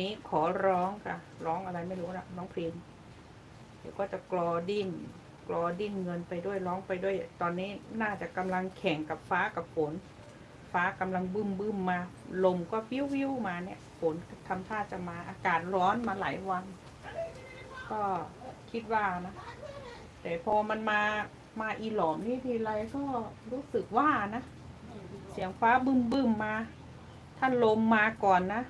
นี้ขอร้องค่ะ ร้องอะไรไม่รู้นะน้องเพลงเดี๋ยวก็จะกรอดิ้นกรอดิ้นเงินไปด้วยร้องไปด้วย ตอนนี้น่าจะกำลังแข่งกับฟ้ากับฝน ฟ้ากำลังบึ้มบึ้มมา ลมก็วิววิวมาเนี่ย ฝนทำท่าจะมา อากาศร้อนมาหลายวัน ก็คิดว่านะ แต่พอมันมามาอีหลอมนี่ทีไรก็รู้สึกว่านะ เสียงฟ้าบึ้มบึ้มมา ถ้าลมมาก่อนนะ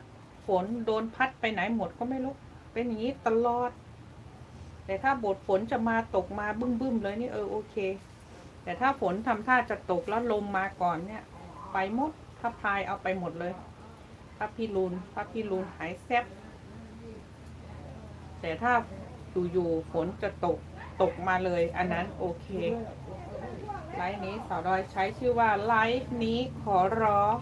ฝนโดนพัดไปไหนหมดก็ไม่รู้เป็นอย่างนี้ตลอด แต่ถ้าบทฝนจะมาตกมาบึ้มบึ้มเลยนี่เออโอเค แต่ถ้าฝนทำท่าจะตกแล้วลมมาก่อนเนี่ย ไปหมดถ้าพายเอาไปหมดเลยถ้าพี่ลูนถ้าพี่ลูนหายแซบแต่ถ้าอยู่ๆฝนจะตกตกมาเลย อันนั้นโอเคไลฟ์นี้สาวดอยใช้ชื่อว่าไลฟ์นี้ขอร้อง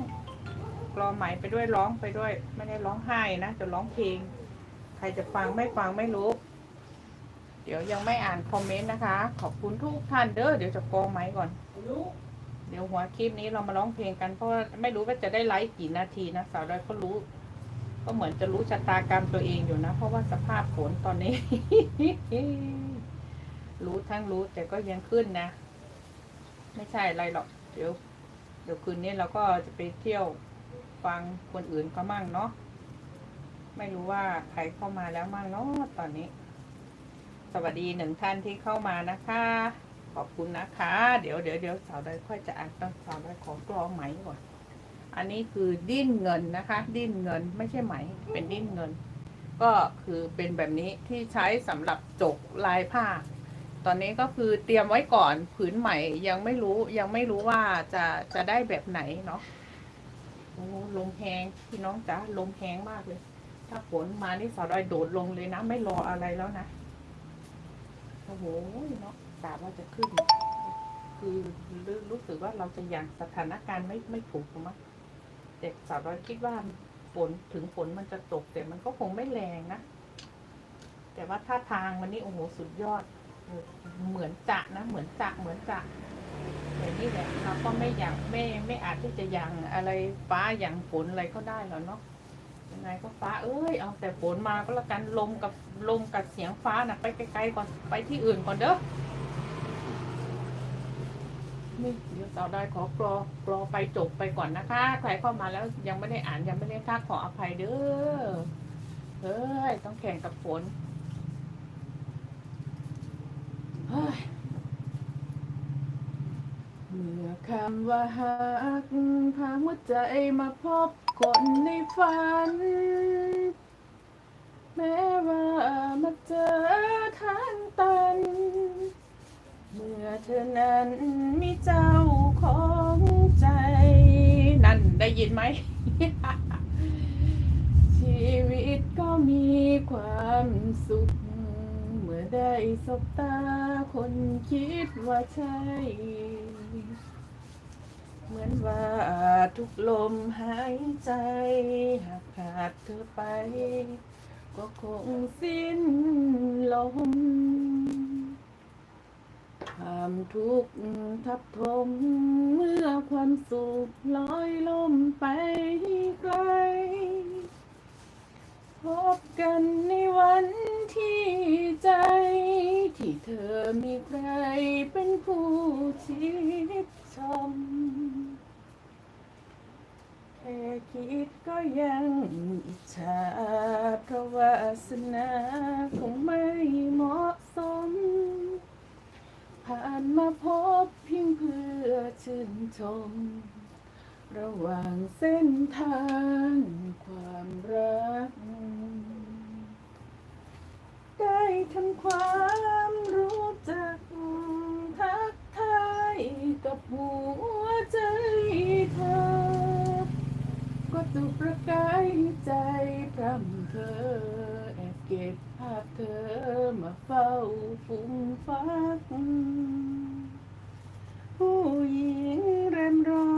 กรอไหมไปด้วยร้องไปด้วย ไม่ได้ร้องไห้นะจะร้องเพลง ใครจะฟังไม่ฟังไม่รู้ เดี๋ยวยังไม่อ่านคอมเมนต์นะคะ ขอบคุณทุกท่านเด้อเดี๋ยวจะกรอไหมก่อน เดี๋ยวหัวคลิปนี้เรามาร้องเพลงกันเพราะไม่รู้ว่าจะได้ไลฟ์กี่นาทีนะสาวดอยก็รู้ ก็เหมือนจะรู้ชะตากรรมตัวเองอยู่นะ เพราะว่าสภาพฝนตอนนี้ รู้ทั้งรู้แต่ก็ยังขึ้นนะ ไม่ใช่อะไรหรอก เดี๋ยวเดี๋ยวคืนนี้เราก็จะไปเที่ยว ฟังคนอื่นก็มั่งเนาะไม่รู้ว่าใครเข้ามาแล้วมั่งเนาะตอนนี้ สวัสดีหนึ่งท่านที่เข้ามานะคะ ขอบคุณนะคะ เดี๋ยวเดี๋ยวเดี๋ยวสาวได้ค่อยจะอ่านต้องสาวได้ขอกรองไหมก่อนอันนี้คือดิ้นเงินนะคะ ดิ้นเงินไม่ใช่ไหม เป็นดิ้นเงิน ก็คือเป็นแบบนี้ที่ใช้สำหรับจกลายผ้า ตอนนี้ก็คือเตรียมไว้ก่อนผืนใหม่ยังไม่รู้ยังไม่รู้ว่าจะจะได้แบบไหนเนาะ โอ้ลมแหงพี่น้องจ๋าลมแหงมากเลย ถ้าฝนมานี่สาวดอยโดดลงเลยนะ ไม่รออะไรแล้วนะโอ้โหเนาะกาว่าจะขึ้น คือรู้สึกว่าเราจะอย่างสถานการณ์ไม่ไม่ถูกหรอกมั้งแต่สาวดอยคิดว่าฝนถึงฝนมันจะตกแต่มันก็คงไม่แรงนะ แต่ว่าท่าทางมันนี่โอ้โหสุดยอด เหมือนจะนะ เหมือนจะเหมือนจะ แต่นี่แหละเราก็ไม่อยากไม่ไม่อาจที่จะยังอะไรฟ้าอย่างฝนอะไรก็ได้หรอกเนาะยังไงก็ฟ้าเอ้ยเอาแต่ฝนมาก็แล้วกันลมกับลมกับเสียงฟ้านะไปไกลๆก่อนไปที่อื่นก่อนเด้อนี่เดี๋ยวสาวได้ขอกรอกรอไปจบไปก่อนนะคะ ใครเข้ามาแล้วยังไม่ได้อ่านยังไม่ได้ทักขออภัยเด้อเฮ้ยต้องแข่งกับฝนเฮ้ย คำว่าหักพาหัวใจมาพบคนในฝัน แม้ว่ามาเจอทางตัน เมื่อเธอนั้นมีเจ้าของใจ นั่นได้ยินไหม ชีวิตก็มีความสุขเมื่อได้สบตาคนคิดว่าใช่ เหมือนว่าทุกลมหายใจหากขาดเธอไป ก็คงสิ้นลมความทุกข์ทับถมเมื่อความสุขลอยล่มไปไกล พบกันในวันที่ใจ ที่เธอมีใครเป็นผู้ชิดชม แค่คิดก็ ยังอิจฉาเพราะวาสนาคงไม่เหมาะสม ผ่านมาพบเพียงเพื่อชื่นชม ระหว่างเส้นทางความรัก ได้ทำความรู้จักทักทายกับหัวใจเธอ ก็จุดประกายใจพร่ำเธอ แอบเก็บภาพเธอมาเฝ้าฟุ้งฟัก ผู้หญิงเรมร้อ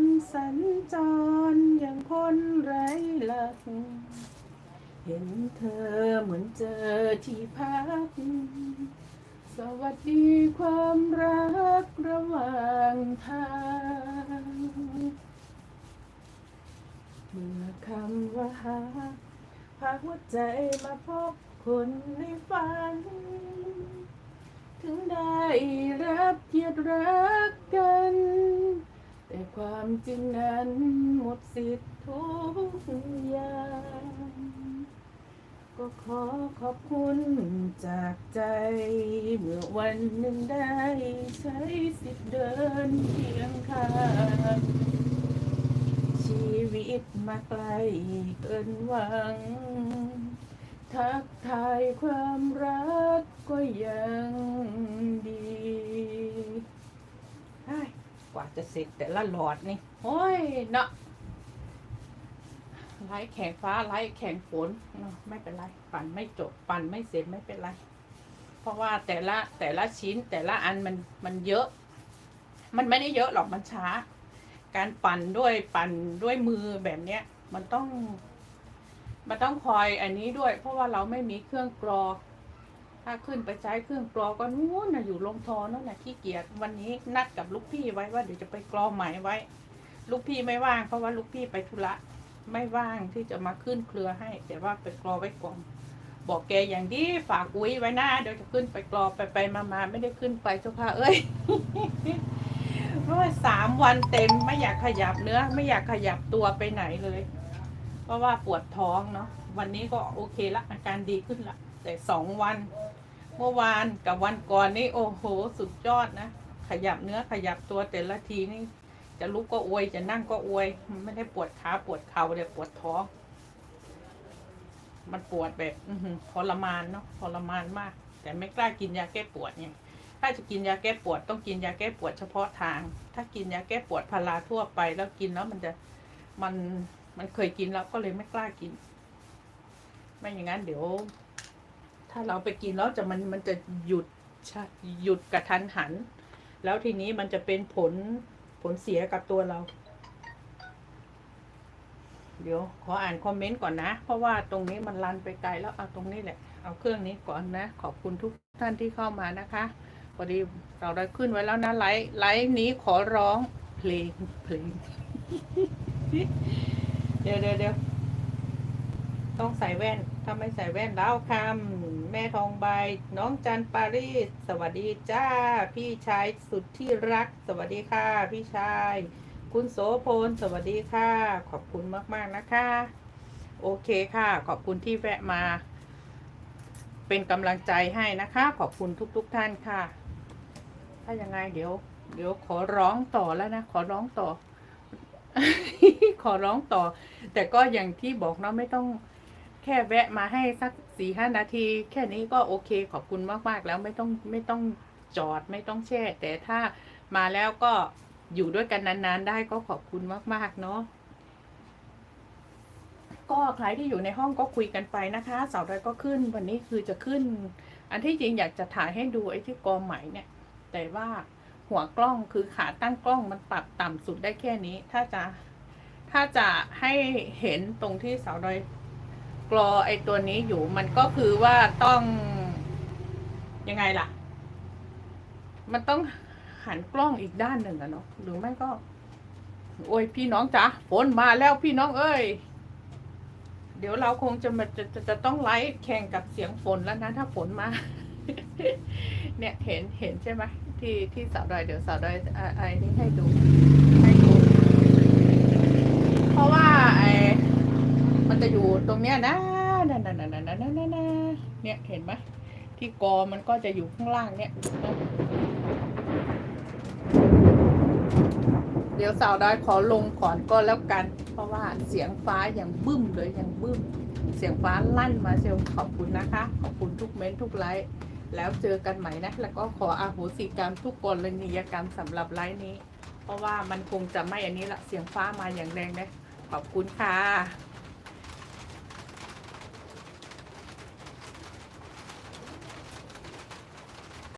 น สัญจรอย่างคนไร้หลัก เห็นเธอเหมือนเจอที่พัก สวัสดีความรักระหว่างทาง เมื่อคำว่าหาาหัวใจมาพบคนในฝัน ถึงได้รับเกียรติรักกัน แต่ความจริงนั้นหมดสิทธิ์ทุกอย่างก็ขอขอบคุณจากใจ เมื่อวันหนึ่งได้ใช้สิทธิ์เดินเคียงข้าง วิตมาไกลเกินหวัง ทักทายความรักก็ยังดีกว่าจะเสร็จแต่ละหลอดนี่โอ้ยเนาะไล่แข่งฟ้าไล่แข่งฝนเนอะไม่เป็นไร ปั่นไม่จบ ปั่นไม่เสร็จไม่เป็นไร เพราะว่าแต่ละแต่ละชิ้นแต่ละอันมันมันเยอะ มันไม่ได้เยอะหรอกมันช้า การปั่นด้วยปั่นด้วยมือแบบเนี้ย มันต้อง มันต้องคอยอันนี้ด้วย เพราะว่าเราไม่มีเครื่องกรอ ถ้าขึ้นไปใช้เครื่องกรอก็นู้นนะอยู่ลงทอนั่นนะขี้เกียจวันนี้นัดกับลูกพี่ไว้ว่าเดี๋ยวจะไปกรอใหม่ไว้ ลูกพี่ไม่ว่าง เพราะว่าลูกพี่ไปธุระไม่ว่างที่จะมาขึ้นเครือให้ แต่ว่าไปกรอไว้ก่อนบอกแกอย่างดีฝากอุ้ยไว้หน้าเดี๋ยวจะขึ้นไปกรอไปไปมามาไม่ได้ขึ้นไปเจ้าค่ะเอ้ย เพราะว่าสามวันเต็มไม่อยากขยับเนื้อ ไม่อยากขยับตัวไปไหนเลย เพราะว่าปวดท้องเนาะวันนี้ก็โอเคละอาการดีขึ้นละแต่สองวัน เมื่อวานกับวันก่อนนี่โอ้โหสุดยอดนะ ขยับเนื้อขยับตัวแต่ละทีนี่ จะลุกก็อวยจะนั่งก็อวย ไม่ได้ปวดขาปวดเข่าเลยปวดท้อง มันปวดแบบอืทรมานเนาะทรมานมาก แต่ไม่กล้ากินยาแก้ปวดไง ถ้าจะกินยาแก้ปวดต้องกินยาแก้ปวดเฉพาะทาง ถ้ากินยาแก้ปวดพาราทั่วไป แล้วกินแล้วมันจะมันมันเคยกินแล้วก็เลยไม่กล้ากิน ไม่อย่างนั้นเดี๋ยว ถ้าเราไปกินแล้วจะมันมันจะหยุดชะหยุดกระทันหัน แล้วทีนี้มันจะเป็นผลผลเสียกับตัวเรา เดี๋ยวขออ่านคอมเมนต์ก่อนนะ เพราะว่าตรงนี้มันรันไปไกลแล้วเอาตรงนี้แหละ เอาเครื่องนี้ก่อนนะ ขอบคุณทุกท่านที่เข้ามานะคะ พอดีเราได้ขึ้นไว้แล้วนะไลฟ์ไลฟ์นี้ขอร้องเพลงเพลง เดี๋ยวเดี๋ยวเดี๋ยวต้องใส่แว่นถ้าไม่ใส่แว่นแล้วคำแม่ทองใบ น้องจันปารีส สวัสดีจ้า พี่ชายสุดที่รัก สวัสดีค่ะ พี่ชาย คุณโสพล สวัสดีค่ะ ขอบคุณมาก ๆ นะคะ โอเคค่ะ ขอบคุณที่แวะมา เป็นกำลังใจให้นะคะ ขอบคุณทุก ๆ ท่านค่ะ ถ้ายังไงเดี๋ยว เดี๋ยวขอร้องต่อแล้วนะ ขอร้องต่อ ขอร้องต่อ แต่ก็อย่างที่บอกเนาะไม่ต้องแค่แวะมาให้สักสี่ห้านาที แค่นี้ก็โอเคขอบคุณมากๆแล้วไม่ต้องไม่ต้องจอดไม่ต้องแช่ แต่ถ้ามาแล้วก็อยู่ด้วยกันนานๆ ได้ก็ขอบคุณมากๆเนาะก็ใครที่อยู่ในห้องก็คุยกันไปนะคะเสาร์ใดก็ขึ้นวันนี้คือจะขึ้น อันที่จริงอยากจะถ่ายให้ดูไอ้ที่กอไหมเนี่ย แต่ว่าหัวกล้องคือขาตั้งกล้องมันปรับต่ำสุดได้แค่นี้ ถ้าจะ ถ้าจะให้เห็นตรงที่เสาโดอยกรอไอตัวนี้อยู่มันก็คือว่าต้องยังไงล่ะ มันต้องหันกล้องอีกด้านหนึ่งอะเนาะหรือไม่ก็ โอ้ยพี่น้องจ๋าฝนมาแล้วพี่น้องเอ้ย เดี๋ยวเราคงจะมาจะจะจะต้องไลฟ์แข่งกับเสียงฝนแล้วนะถ้าฝนมา เนี่ยเห็นเห็นใช่ไหมที่ที่สาวดอยเดี๋ยวสาวดอยอ่าไอ้นี่ให้ดูให้ดู เพราะว่าไอ้มันจะอยู่ตรงเนี้ยนะนั่นนั่นนั่นนั่นนั่นนั่นเนี่ยเห็นไหมที่กอมันก็จะอยู่ข้างล่างเนี่ย เดี๋ยวสาวดอยขอลงก่อนก็แล้วกัน เพราะว่าเสียงฟ้าอย่างบึ้มเลยอย่างบึ้ม เสียงฟ้าลั่นมาเซลขอบคุณนะคะ ขอบคุณทุกเม้นทุกไลค์ แล้วเจอกันใหม่นะ แล้วก็ขออาโหสิกรรมทุกกรณียกรรมสำหรับไลฟ์นี้ เพราะว่ามันคงจะไม่อันนี้ละเสียงฟ้ามาอย่างแรงนะขอบคุณค่ะ